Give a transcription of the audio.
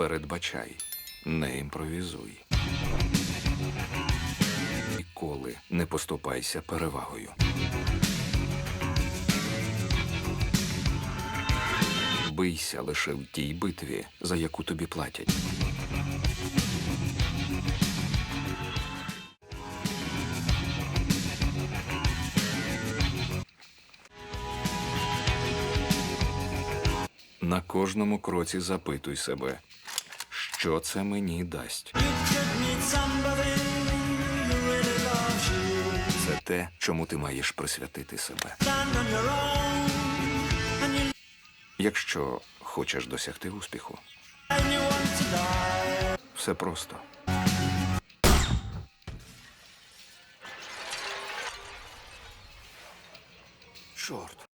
Передбачай, не імпровізуй. Ніколи не поступайся перевагою. Бийся лише в тій битві, за яку тобі платять. На кожному кроці запитуй себе, що це мені дасть. Це те, чому ти маєш присвятити себе. Якщо хочеш досягти успіху, все просто. Чорт.